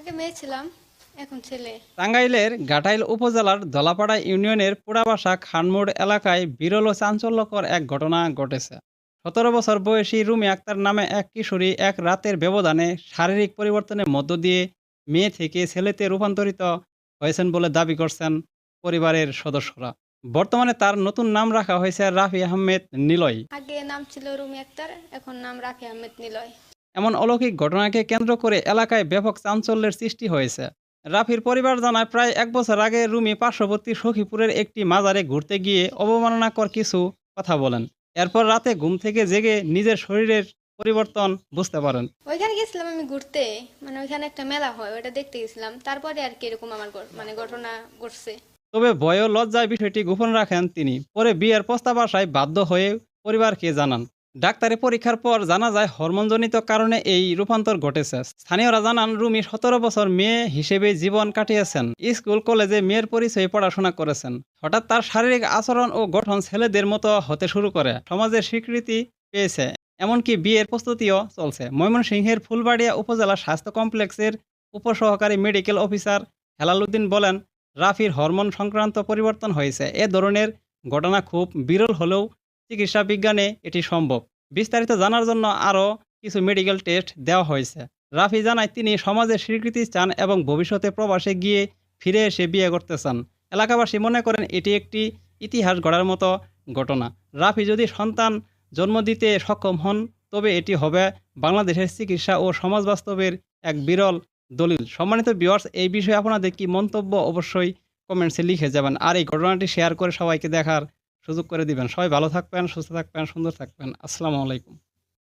আগে মেয়ে ছিলাম এখন ছেলে। টাঙ্গাইলের ঘাটাইল উপজেলার দলাপাড়া ইউনিয়নের পুরাবাসা খানমোড় এলাকায় বিরল ও চাঞ্চল্যকর এক ঘটনা ঘটেছে। সতেরো বছর বয়সী রুমি আক্তার নামে এক কিশোরী এক রাতের ব্যবধানে শারীরিক পরিবর্তনের মধ্য দিয়ে মেয়ে থেকে ছেলেতে রূপান্তরিত হয়েছেন বলে দাবি করছেন পরিবারের সদস্যরা। বর্তমানে তার নতুন নাম রাখা হয়েছে রাফি আহমেদ নিলয়। আগে নাম ছিল রুমি আক্তার এখন নাম রাফি আহমেদ নিলয়। এমন অলৌকিক ঘটনাকে কেন্দ্র করে এলাকায় ব্যাপক চাঞ্চল্যের সৃষ্টি হয়েছে। রাফির পরিবার জানায় প্রায় এক বছর আগে রুমি পার্শ্ববর্তী সখীপুরের একটি মাজারে ঘুরতে গিয়ে অবমাননাকর কিছু কথা বলেন। এরপর রাতে ঘুম থেকে জেগে নিজের শরীরের পরিবর্তন বুঝতে পারেন। ওইখানে গেছিলাম আমি ঘুরতে মানে ওইখানে একটা মেলা হয় ওটা দেখতে গেছিলাম তারপরে আর কি এরকম আমার মানে ঘটনা ঘটছে। তবে ভয় ও লজ্জায় বিষয়টি গোপন রাখেন তিনি। পরে বিয়ের প্রস্তাব আসায় বাধ্য হয়ে পরিবারকে জানান। ডাক্তারি পরীক্ষার পর জানা যায় হরমোনজনিত কারণে এই রূপান্তর ঘটেছে। স্থানীয়রা জানান, রুমি সতেরো বছর মেয়ে হিসেবে জীবন কাটিয়েছেন। স্কুল, কলেজে মেয়ের পরিচয়ে পড়াশোনা করেছেন। হঠাৎ তার শারীরিক আচরণ ও গঠন ছেলেদের মতো হতে শুরু করে। সমাজের স্বীকৃতি পেয়েছে। এমনকি বিয়ের প্রস্তুতিও চলছে। ময়মনসিংহের ফুলবাড়িয়া উপজেলা স্বাস্থ্য কমপ্লেক্সের উপসহকারী মেডিকেল অফিসার হেলালুদ্দিন বলেন, রাফির হরমোন সংক্রান্ত পরিবর্তন হয়েছে। এ ধরনের ঘটনা খুব বিরল হলেও চিকিৎসা বিজ্ঞানে এটি সম্ভব। বিস্তারিত জানার জন্য আরও কিছু মেডিকেল টেস্ট দেওয়া হয়েছে। রাফি জানায়, তিনি সমাজের স্বীকৃতি চান এবং ভবিষ্যতে প্রবাসে গিয়ে ফিরে এসে বিয়ে করতে চান। এলাকাবাসী মনে করেন, এটি একটি ইতিহাস গড়ার মতো ঘটনা। রাফি যদি সন্তান জন্ম দিতে সক্ষম হন, তবে এটি হবে বাংলাদেশের চিকিৎসা ও সমাজ বাস্তবের এক বিরল দলিল। সম্মানিত বিওয়ার্স এই বিষয়ে আপনাদের কি মন্তব্য অবশ্যই কমেন্টসে লিখে যাবেন। আর এই ঘটনাটি শেয়ার করে সবাইকে দেখার সুযোগ করে দিবেন। সবাই ভালো থাকবেন সুস্থ থাকবেন সুন্দর থাকবেন। আসসালামু আলাইকুম।